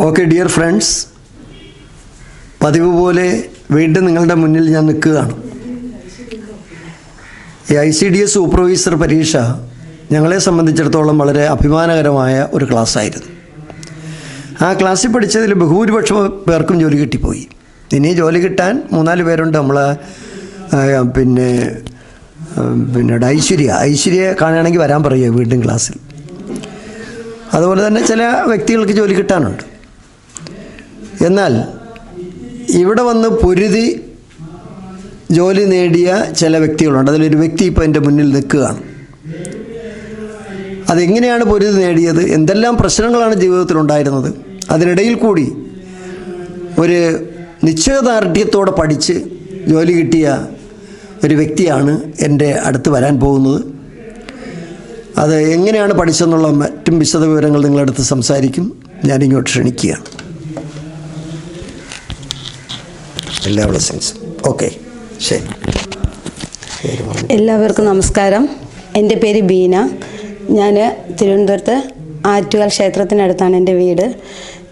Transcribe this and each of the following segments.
Okay dear friends പതിവ് പോലെ വീണ്ടും നിങ്ങളുടെ മുന്നിൽ ഞാൻ നിൽക്കുകയാണ്. ഈ I C D S supervisor പരീക്ഷ ഞങ്ങളെ സംബന്ധിച്ചിടത്തോളം വളരെ അഭിമാനകരമായ ഒരു ക്ലാസ് ആയിരുന്നു ആ ക്ലാസ്സിൽ പഠിച്ചതിൽ ബഹുഭൂരിപക്ഷം പേർക്കും ജോലി കിട്ടിപ്പോയി. ഇനി ജോലി കിട്ടാൻ മൂന്നാൽ പേരുണ്ട്. നമ്മൾ പിന്നെ പിന്നെ ഐശ്വര്യ. ഐശ്വര്യ കാണുകയാണെങ്കിൽ വരാൻ പറയുക വീണ്ടും ക്ലാസ്സിൽ. അതുപോലെ തന്നെ ചില വ്യക്തികൾക്ക് ജോലി കിട്ടാനുണ്ട്. എന്നാൽ ഇവിടെ വന്ന് പൊരുതി ജോലി നേടിയ ചില വ്യക്തികളുണ്ട്. അതിലൊരു വ്യക്തി ഇപ്പോൾ എന്റെ മുന്നിൽ നിൽക്കുകയാണ്. അതെങ്ങനെയാണ് പൊരുതി നേടിയത്? എന്തെല്ലാം പ്രശ്നങ്ങളാണ് ജീവിതത്തിൽ ഉണ്ടായിരുന്നത് അതിനിടയിൽ കൂടി ഒരു നിശ്ചയദാർഢ്യത്തോടെ പഠിച്ച് ജോലി കിട്ടിയ ഒരു വ്യക്തിയാണ് എന്റെ അടുത്ത് വരാൻ പോകുന്നത്. അത് എങ്ങനെയാണ് പഠിച്ചതെന്നുള്ള മറ്റും വിശദവിവരങ്ങൾ നിങ്ങളടുത്ത് സംസാരിക്കും. ഞാനിങ്ങോട്ട് ക്ഷണിക്കുകയാണ്. എല്ലാ ബ്ലെസ്സിങ്സും ഓക്കെ ശരി. എല്ലാവർക്കും നമസ്കാരം. എന്റെ പേര് ബീന. ഞാൻ തിരുവനന്തപുരത്ത് ആറ്റുകാൽ ക്ഷേത്രത്തിനടുത്താണ് എന്റെ വീട്.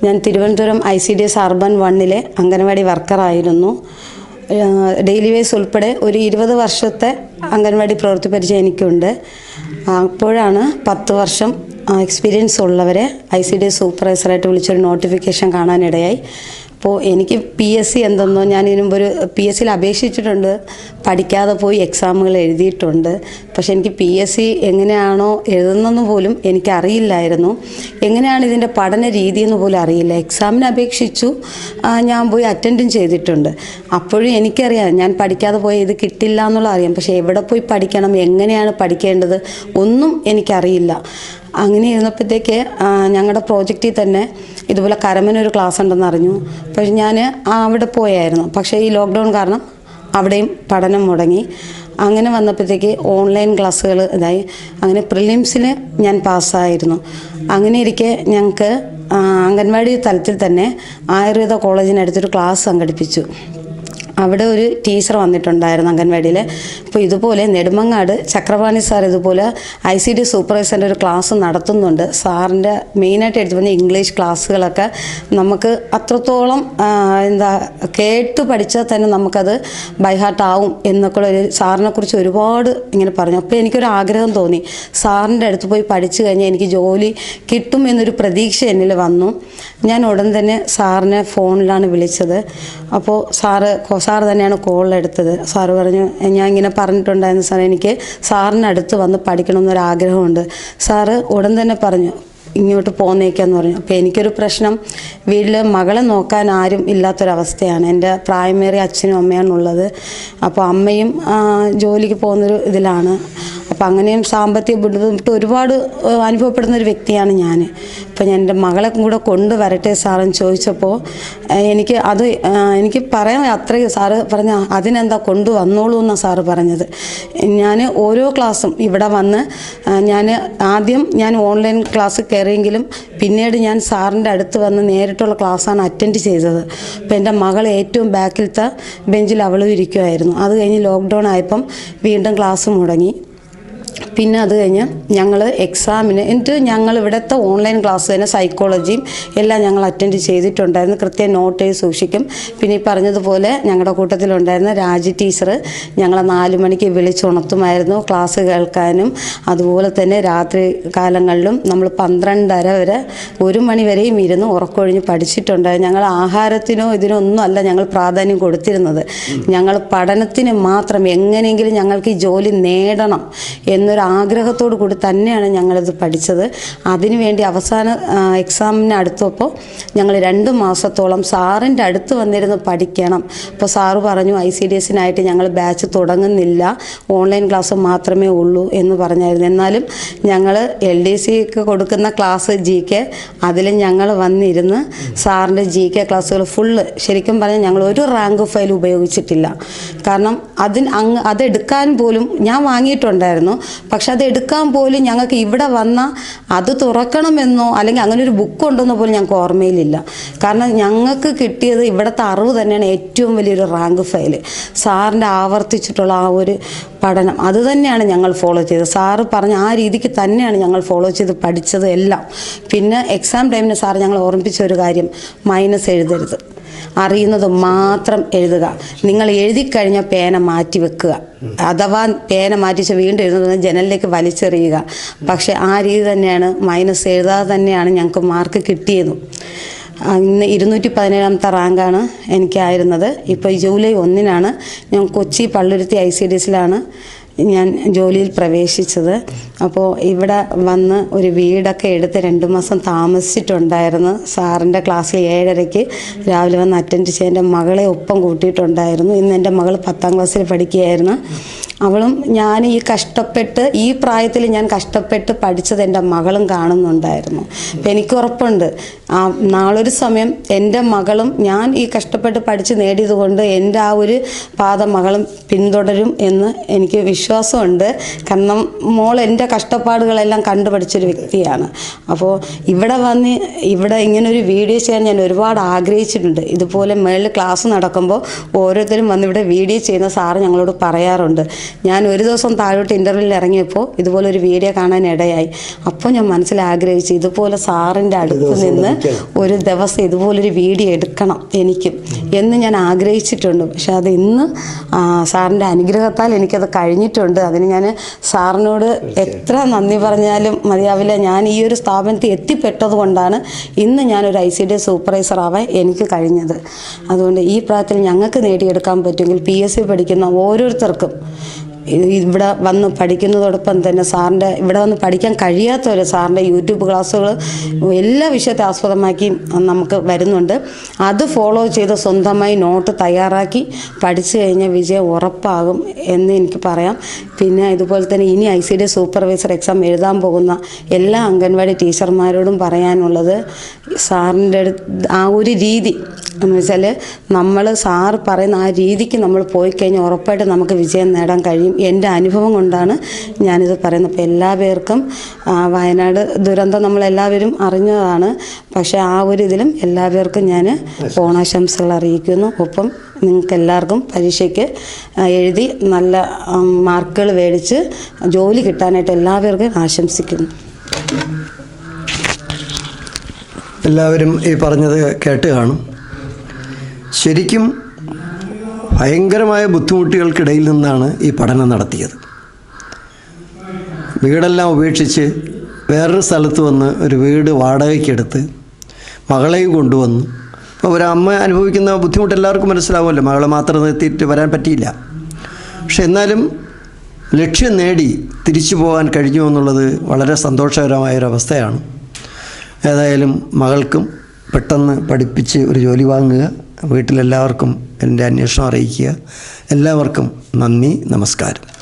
ഞാൻ Thiruvananthapuram I C D S urban വണ്ണിലെ അംഗനവാടി വർക്കറായിരുന്നു. ഡെയിലി വേസ് ഉൾപ്പെടെ ഒരു ഇരുപത് വർഷത്തെ അംഗൻവാടി പ്രവൃത്തി പരിചയം എനിക്കുണ്ട്. അപ്പോഴാണ് പത്ത് വർഷം എക്സ്പീരിയൻസ് ഉള്ളവരെ ഐ സി ഡി എസ് സൂപ്പർവൈസറായിട്ട് വിളിച്ചൊരു നോട്ടിഫിക്കേഷൻ കാണാനിടയായി. അപ്പോൾ എനിക്ക് പി എസ് സി എന്തെന്നോ ഞാൻ മുമ്പ് ഒരു പി എസ് സിയിൽ അപേക്ഷിച്ചിട്ടുണ്ട്. പഠിക്കാതെ പോയി എക്സാമുകൾ എഴുതിയിട്ടുണ്ട്. പക്ഷേ എനിക്ക് പി എസ് സി എങ്ങനെയാണോ എഴുതുന്നതെന്ന് പോലും എനിക്കറിയില്ലായിരുന്നു. എങ്ങനെയാണ് ഇതിന്റെ പഠന രീതി എന്ന് പോലും അറിയില്ല. എക്സാമിന് അപേക്ഷിച്ചു ഞാൻ പോയി അറ്റൻഡും ചെയ്തിട്ടുണ്ട്. അപ്പോഴും എനിക്കറിയാം ഞാൻ പഠിക്കാതെ പോയി ഇത് കിട്ടില്ല എന്നുള്ള അറിയാം. പക്ഷേ എവിടെ പോയി പഠിക്കണം എങ്ങനെയാണ് പഠിക്കേണ്ടത് ഒന്നും എനിക്കറിയില്ല. അങ്ങനെ ഇരുന്നപ്പോഴത്തേക്ക് ഞങ്ങളുടെ പ്രോജക്റ്റിൽ തന്നെ ഇതുപോലെ കരമനൊരു ക്ലാസ് ഉണ്ടെന്ന് അറിഞ്ഞു. പക്ഷേ ഞാൻ അവിടെ പോയായിരുന്നു. പക്ഷേ ഈ ലോക്ക്ഡൗൺ കാരണം അവിടെയും പഠനം മുടങ്ങി. അങ്ങനെ വന്നപ്പോഴത്തേക്ക് ഓൺലൈൻ ക്ലാസ്സുകൾ ഇതായി. അങ്ങനെ പ്രിലിംസിൽ ഞാൻ പാസ്സായിരുന്നു അങ്ങനെ ഇരിക്കെ ഞങ്ങൾക്ക് അംഗൻവാടി തലത്തിൽ തന്നെ ആയുർവേദ കോളേജിനടുത്തൊരു ക്ലാസ് സംഘടിപ്പിച്ചു. അവിടെ ഒരു ടീച്ചർ വന്നിട്ടുണ്ടായിരുന്നു അംഗൻവാടിയിൽ അപ്പോൾ ഇതുപോലെ നെടുമങ്ങാട് ചക്രപാണി സാർ ഇതുപോലെ ഐ സി ഡി സൂപ്പർവൈസറിന്റെ ഒരു ക്ലാസ് നടത്തുന്നുണ്ട്. സാറിന്റെ മെയിനായിട്ട് എടുത്തു പറഞ്ഞ ഇംഗ്ലീഷ് ക്ലാസ്സുകളൊക്കെ നമുക്ക് അത്രത്തോളം എന്താ കേട്ട് പഠിച്ചാൽ തന്നെ നമുക്കത് ബൈഹാർട്ട് ആവും എന്നൊക്കെ ഒരു സാറിനെ കുറിച്ച് ഒരുപാട് ഇങ്ങനെ പറഞ്ഞു. അപ്പോൾ എനിക്കൊരു ആഗ്രഹം തോന്നി. സാറിന്റെ അടുത്ത് പോയി പഠിച്ചു കഴിഞ്ഞാൽ എനിക്ക് ജോലി കിട്ടും എന്നൊരു പ്രതീക്ഷ എന്നിൽ വന്നു. ഞാൻ ഉടൻ തന്നെ സാറിനെ ഫോണിലാണ് വിളിച്ചത്. അപ്പോൾ സാറ് സാറ് തന്നെയാണ് എടുത്തത്. സാറ് പറഞ്ഞു ഞാൻ ഇങ്ങനെ പറഞ്ഞിട്ടുണ്ടായിരുന്നു സാർ എനിക്ക് സാറിനടുത്ത് വന്ന് പഠിക്കണമെന്നൊരാഗ്രഹമുണ്ട്. സാറ് ഉടൻ തന്നെ പറഞ്ഞു ഇങ്ങോട്ട് പോന്നേക്കാന്ന് പറഞ്ഞു. അപ്പോൾ എനിക്കൊരു പ്രശ്നം വീട്ടിൽ മകളെ നോക്കാൻ ആരും ഇല്ലാത്തൊരവസ്ഥയാണ്. എന്റെ പ്രായമേറിയ അച്ഛനും അമ്മയാണ് ഉള്ളത് അപ്പോൾ അമ്മയും ജോലിക്ക് പോകുന്നൊരു ഇതിലാണ്. അപ്പോൾ അങ്ങനെയും സാമ്പത്തിക ബുദ്ധിമുട്ട് ഒരുപാട് അനുഭവപ്പെടുന്ന ഒരു വ്യക്തിയാണ് ഞാൻ ഇപ്പം ഞാൻ എന്റെ മകളെ കൂടെ കൊണ്ടുവരട്ടെ സാറെന്ന് ചോദിച്ചപ്പോൾ എനിക്ക് അത് എനിക്ക് പറയാൻ അത്രയും സാറ് പറഞ്ഞ അതിനെന്താ കൊണ്ടുവന്നോളൂ എന്നാണ് സാറ് പറഞ്ഞത്. ഞാൻ ഓരോ ക്ലാസ്സും ഇവിടെ വന്ന് ഞാൻ ആദ്യം ഞാൻ ഓൺലൈൻ ക്ലാസ് കയറിയെങ്കിലും പിന്നീട് ഞാൻ സാറിന്റെ അടുത്ത് വന്ന് നേരിട്ടുള്ള ക്ലാസ്സാണ് അറ്റൻഡ് ചെയ്തത്. അപ്പോൾ എന്റെ മകൾ ഏറ്റവും ബാക്കിലത്തെ ബെഞ്ചിൽ അവളും ഇരിക്കുമായിരുന്നു അത് കഴിഞ്ഞ് ലോക്ക്ഡൗൺ ആയപ്പം വീണ്ടും ക്ലാസ് മുടങ്ങി. പിന്നെ അത് കഴിഞ്ഞ് ഞങ്ങൾ എക്സാമിന് എന്നിട്ട് ഞങ്ങൾ ഇവിടുത്തെ ഓൺലൈൻ ക്ലാസ് തന്നെ സൈക്കോളജിയും എല്ലാം ഞങ്ങൾ അറ്റൻഡ് ചെയ്തിട്ടുണ്ടായിരുന്നു. കൃത്യം നോട്ട് എഴുതി സൂക്ഷിക്കും. പിന്നെ ഈ പറഞ്ഞതുപോലെ ഞങ്ങളുടെ കൂട്ടത്തിലുണ്ടായിരുന്ന രാജി ടീച്ചർ ഞങ്ങളെ നാല് മണിക്ക് വിളിച്ചുണർത്തുമായിരുന്നു ക്ലാസ് കേൾക്കാനും. അതുപോലെ തന്നെ രാത്രി കാലങ്ങളിലും നമ്മൾ പന്ത്രണ്ടര വരെ ഒരു മണി വരെയും ഇരുന്ന് ഉറക്കൊഴിഞ്ഞ് പഠിച്ചിട്ടുണ്ടായിരുന്നു. ഞങ്ങൾ ആഹാരത്തിനോ ഇതിനോ ഒന്നും അല്ല ഞങ്ങൾ പ്രാധാന്യം കൊടുത്തിരുന്നത്. ഞങ്ങൾ പഠനത്തിന് മാത്രം എങ്ങനെയെങ്കിലും ഞങ്ങൾക്ക് ഈ ജോലി നേടണം എന്നൊരു ആഗ്രഹത്തോടു കൂടി തന്നെയാണ് ഞങ്ങളിത് പഠിച്ചത്. അതിനുവേണ്ടി അവസാന എക്സാമിന് അടുത്തപ്പോൾ ഞങ്ങൾ രണ്ട് മാസത്തോളം സാറിന്റെ അടുത്ത് വന്നിരുന്ന് പഠിക്കണം. അപ്പോൾ സാറ് പറഞ്ഞു ഐ സി ഡി എസിനായിട്ട് ഞങ്ങൾ ബാച്ച് തുടങ്ങുന്നില്ല. ഓൺലൈൻ ക്ലാസ് മാത്രമേ ഉള്ളൂ എന്ന് പറഞ്ഞായിരുന്നു. എന്നാലും ഞങ്ങൾ എൽ ഡി സിക്ക് കൊടുക്കുന്ന ക്ലാസ് ജി കെ അതിൽ ഞങ്ങൾ വന്നിരുന്ന് സാറിന്റെ ജി കെ ക്ലാസ്സുകൾ ഫുള്ള് ശരിക്കും പറഞ്ഞാൽ ഞങ്ങൾ ഒരു റാങ്ക് ഫയൽ ഉപയോഗിച്ചിട്ടില്ല. കാരണം അതിന് അങ്ങ് അതെടുക്കാൻ പോലും ഞാൻ വാങ്ങിയിട്ടുണ്ടായിരുന്നു. പക്ഷെ അത് എടുക്കാൻ പോലും ഞങ്ങൾക്ക് ഇവിടെ വന്ന അത് തുറക്കണമെന്നോ അല്ലെങ്കിൽ അങ്ങനെ ഒരു ബുക്ക് ഉണ്ടെന്നോ പോലും ഞങ്ങൾക്ക് ഓർമ്മയിലില്ല. കാരണം ഞങ്ങൾക്ക് കിട്ടിയത് ഇവിടുത്തെ അറിവ് തന്നെയാണ് ഏറ്റവും വലിയൊരു റാങ്ക് ഫയൽ സാറിന്റെ ആവർത്തിച്ചിട്ടുള്ള ആ ഒരു പഠനം. അത് തന്നെയാണ് ഞങ്ങൾ ഫോളോ ചെയ്തത്. സാറ് പറഞ്ഞ ആ രീതിക്ക് തന്നെയാണ് ഞങ്ങൾ ഫോളോ ചെയ്ത് പഠിച്ചത് എല്ലാം. പിന്നെ എക്സാം ടൈമിന് സാർ ഞങ്ങൾ ഓർമ്മിപ്പിച്ച ഒരു കാര്യം മൈനസ് എഴുതരുത്. അറിയുന്നത് മാത്രം എഴുതുക. നിങ്ങൾ എഴുതി കഴിഞ്ഞ പേന മാറ്റി വെക്കുക അഥവാ പേന മാറ്റിച്ച് വീണ്ടും എഴുതുന്നത് ജനലിലേക്ക് വലിച്ചെറിയുക. പക്ഷേ ആ രീതി തന്നെയാണ് മൈനസ് എഴുതാതെ തന്നെയാണ് ഞങ്ങൾക്ക് മാർക്ക് കിട്ടിയതും. ഇന്ന് ഇരുന്നൂറ്റി പതിനേഴാമത്തെ റാങ്കാണ് എനിക്കായിരുന്നത്. ഇപ്പോൾ ജൂലൈ ഒന്നിനാണ്. ഞാൻ Kochi Palluruthy I C D എസിലാണ് ഞാൻ ജോലിയിൽ പ്രവേശിച്ചത്. അപ്പോൾ ഇവിടെ വന്ന് ഒരു വീടൊക്കെ എടുത്ത് രണ്ട് മാസം താമസിച്ചിട്ടുണ്ടായിരുന്നു. സാറിന്റെ ക്ലാസ്സിൽ ഏഴരയ്ക്ക് രാവിലെ വന്ന് അറ്റൻഡ് ചെയ്യാൻ എന്റെ മകളെ ഒപ്പം കൂട്ടിയിട്ടുണ്ടായിരുന്നു. ഇന്ന് എന്റെ മകൾ പത്താം ക്ലാസ്സിൽ പഠിക്കുകയായിരുന്നു. അവളും ഞാൻ ഈ കഷ്ടപ്പെട്ട് ഈ പ്രായത്തിൽ ഞാൻ കഷ്ടപ്പെട്ട് പഠിച്ചത് എന്റെ മകളും കാണുന്നുണ്ടായിരുന്നു. അപ്പം എനിക്ക് ഉറപ്പുണ്ട്. ആ നാളൊരു സമയം എന്റെ മകളും ഞാൻ ഈ കഷ്ടപ്പെട്ട് പഠിച്ച് നേടിയതുകൊണ്ട് എന്റെ ആ ഒരു പാത മകളും പിന്തുടരും എന്ന് എനിക്ക് വിശ്വാസമുണ്ട്. കാരണം മോൾ എന്റെ കഷ്ടപ്പാടുകളെല്ലാം കണ്ടുപഠിച്ചൊരു വ്യക്തിയാണ്. അപ്പോൾ ഇവിടെ വന്ന് ഇവിടെ ഇങ്ങനൊരു വീഡിയോ ചെയ്യാൻ ഞാൻ ഒരുപാട് ആഗ്രഹിച്ചിട്ടുണ്ട്. ഇതുപോലെ മേളിൽ ക്ലാസ് നടക്കുമ്പോൾ ഓരോരുത്തരും വന്ന് ഇവിടെ വീഡിയോ ചെയ്യുന്ന സാറ് ഞങ്ങളോട് പറയാറുണ്ട്. ഞാൻ ഒരു ദിവസം താഴോട്ട് ഇന്റർവ്യൂവിൽ ഇറങ്ങിയപ്പോൾ ഇതുപോലെ ഒരു വീഡിയോ കാണാൻ ഇടയായി. അപ്പോൾ ഞാൻ മനസ്സിൽ ആഗ്രഹിച്ചു ഇതുപോലെ സാറിന്റെ അടുത്ത് നിന്ന് ഒരു ദിവസം ഇതുപോലൊരു വീഡിയോ എടുക്കണം എനിക്ക് എന്ന് ഞാൻ ആഗ്രഹിച്ചിട്ടുണ്ട്. പക്ഷെ അത് ഇന്ന് സാറിന്റെ അനുഗ്രഹത്താൽ എനിക്കത് കഴിഞ്ഞിട്ടുണ്ട്. അതിന് ഞാൻ സാറിനോട് എത്ര നന്ദി പറഞ്ഞാലും മതിയാവില്ല. ഞാൻ ഈ ഒരു സ്ഥാപനത്തിൽ എത്തിപ്പെട്ടത് കൊണ്ടാണ് ഇന്ന് ഞാനൊരു ഐ സി ഡി സൂപ്പർവൈസർ ആവാൻ എനിക്ക് കഴിഞ്ഞത്. അതുകൊണ്ട് ഈ പ്രായത്തിൽ ഞങ്ങൾക്ക് നേടിയെടുക്കാൻ പറ്റുമെങ്കിൽ പി എസ് സി പഠിക്കുന്ന ഓരോരുത്തർക്കും ഇവിടെ വന്ന് പഠിക്കുന്നതോടൊപ്പം തന്നെ സാറിന്റെ ഇവിടെ വന്ന് പഠിക്കാൻ കഴിയാത്തവർ സാറിന്റെ യൂട്യൂബ് ക്ലാസ്സുകൾ എല്ലാ വിഷയത്തെ ആസ്പദമാക്കി നമുക്ക് വരുന്നുണ്ട്. അത് ഫോളോ ചെയ്ത് സ്വന്തമായി നോട്ട് തയ്യാറാക്കി പഠിച്ചു കഴിഞ്ഞാൽ വിജയം ഉറപ്പാകും എന്ന് എനിക്ക് പറയാം. പിന്നെ ഇതുപോലെ തന്നെ ഇനി I C D supervisor exam എഴുതാൻ പോകുന്ന എല്ലാ അംഗൻവാടി ടീച്ചർമാരോടും പറയാനുള്ളത് സാറിന്റെ ആ ഒരു രീതി എന്ന് വെച്ചാൽ നമ്മൾ സാറ് പറയുന്ന ആ രീതിക്ക് നമ്മൾ പോയി കഴിഞ്ഞാൽ ഉറപ്പായിട്ട് നമുക്ക് വിജയം നേടാൻ കഴിയും. എന്റെ അനുഭവം കൊണ്ടാണ് ഞാനിത് പറയുന്നത്. അപ്പോൾ എല്ലാ പേർക്കും വയനാട് ദുരന്തം നമ്മളെല്ലാവരും അറിഞ്ഞതാണ്. പക്ഷേ ആ ഒരു ഇതിലും എല്ലാ പേർക്കും ഞാൻ ഓണാശംസകൾ അറിയിക്കുന്നു. ഒപ്പം നിങ്ങൾക്ക് എല്ലാവർക്കും പരീക്ഷയ്ക്ക് എഴുതി നല്ല മാർക്കുകൾ മേടിച്ച് ജോലി കിട്ടാനായിട്ട് എല്ലാവർക്കും ആശംസിക്കുന്നു. എല്ലാവരും ഈ പറഞ്ഞത് കേട്ട് കാണും. ശരിക്കും ഭയങ്കരമായ ബുദ്ധിമുട്ടുകൾക്കിടയിൽ നിന്നാണ് ഈ പഠനം നടത്തിയത്. വീടെല്ലാം ഉപേക്ഷിച്ച് വേറൊരു സ്ഥലത്ത് വന്ന് ഒരു വീട് വാടകയ്ക്കെടുത്ത് മകളെയും കൊണ്ടുവന്നു. അപ്പോൾ ഒരമ്മ അനുഭവിക്കുന്ന ബുദ്ധിമുട്ട് എല്ലാവർക്കും മനസ്സിലാവുമല്ലോ. മകളെ മാത്രം നിർത്തിയിട്ട് വരാൻ പറ്റിയില്ല. പക്ഷെ എന്നാലും ലക്ഷ്യം നേടി തിരിച്ചു പോകാൻ കഴിഞ്ഞു എന്നുള്ളത് വളരെ സന്തോഷകരമായൊരവസ്ഥയാണ്. ഏതായാലും മകൾക്കും പെട്ടെന്ന് പഠിപ്പിച്ച് ഒരു ജോലി വാങ്ങുക. വീട്ടിലെല്ലാവർക്കും എന്റെ അന്വേഷണം അറിയിക്കുക. എല്ലാവർക്കും നന്ദി നമസ്കാരം.